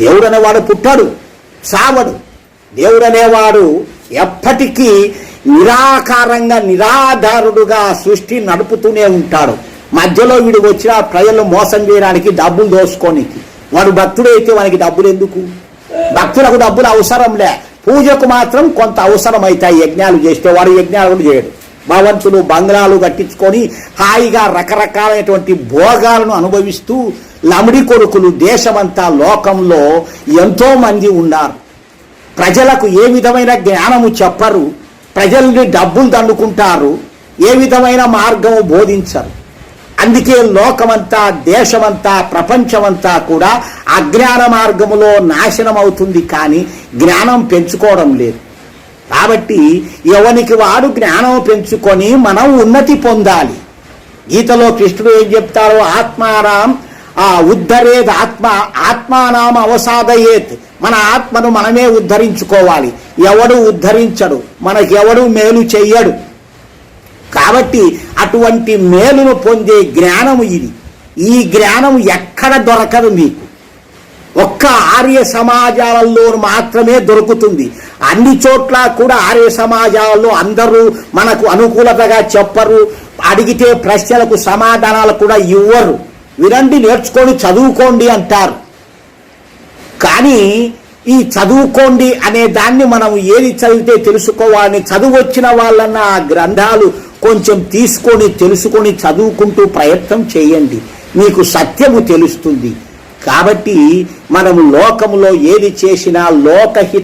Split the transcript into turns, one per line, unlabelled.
దేవుడు అనేవాడు పుట్టాడు సావడు దేవుడు అనేవాడు ఎప్పటికీ నిరాకారంగా నిరాధారుడుగా సృష్టి నడుపుతూనే ఉంటాడు. మధ్యలో వీడు వచ్చిన ప్రజలు మోసం చేయడానికి డబ్బులు దోసుకోనికి వాడు భక్తుడైతే వానికి డబ్బులు ఎందుకు? భక్తులకు డబ్బులు అవసరంలే పూజకు మాత్రం కొంత అవసరం అవుతాయి యజ్ఞాలు చేస్తే వాడు యజ్ఞాలు కూడా చేయడు. భవంతులు బంగ్లాలు కట్టించుకొని హాయిగా రకరకాలైనటువంటి భోగాలను అనుభవిస్తూ లమిడి కొడుకులు దేశమంతా లోకంలో ఎంతోమంది ఉన్నారు. ప్రజలకు ఏ విధమైన జ్ఞానము చెప్పరు. ప్రజల్ని డబ్బులు దండుకుంటారు. ఏ విధమైన మార్గము బోధించరు. అందుకే లోకమంతా దేశమంతా ప్రపంచమంతా కూడా అజ్ఞాన మార్గములో నాశనం అవుతుంది కానీ జ్ఞానం పెంచుకోవడం లేదు. కాబట్టి ఎవనికి వాడు జ్ఞానం పెంచుకొని మనం ఉన్నతి పొందాలి. గీతలో కృష్ణుడు ఏం చెప్తారో? ఆత్మారాం ఆ ఉద్ధరేద్ ఆత్మ ఆత్మానామ అవసాదయేత్. మన ఆత్మను మనమే ఉద్ధరించుకోవాలి. ఎవడు ఉద్ధరించడు మనకెవడు మేలు చెయ్యడు. కాబట్టి అటువంటి మేలును పొందే జ్ఞానము ఇది. ఈ జ్ఞానం ఎక్కడ దొరకదు మీకు. ఒక్క ఆర్య సమాజాలలో మాత్రమే దొరుకుతుంది. అన్ని చోట్ల కూడా ఆర్య సమాజాలలో అందరూ మనకు అనుకూలతగా చెప్పరు. అడిగితే ప్రశ్నలకు సమాధానాలు కూడా ఇవ్వరు. వినండి నేర్చుకొని చదువుకోండి అంటారు. కానీ ఈ చదువుకోండి అనే దాన్ని మనం ఏది చదివితే తెలుసుకోవాలని చదువు వచ్చిన వాళ్ళన్న ఆ గ్రంథాలు కొంచెం తీసుకొని తెలుసుకొని చదువుకుంటూ ప్రయత్నం చేయండి. మీకు సత్యము తెలుస్తుంది. కాబట్టి మనము లోకములో ఏది చేసినా లోకహిత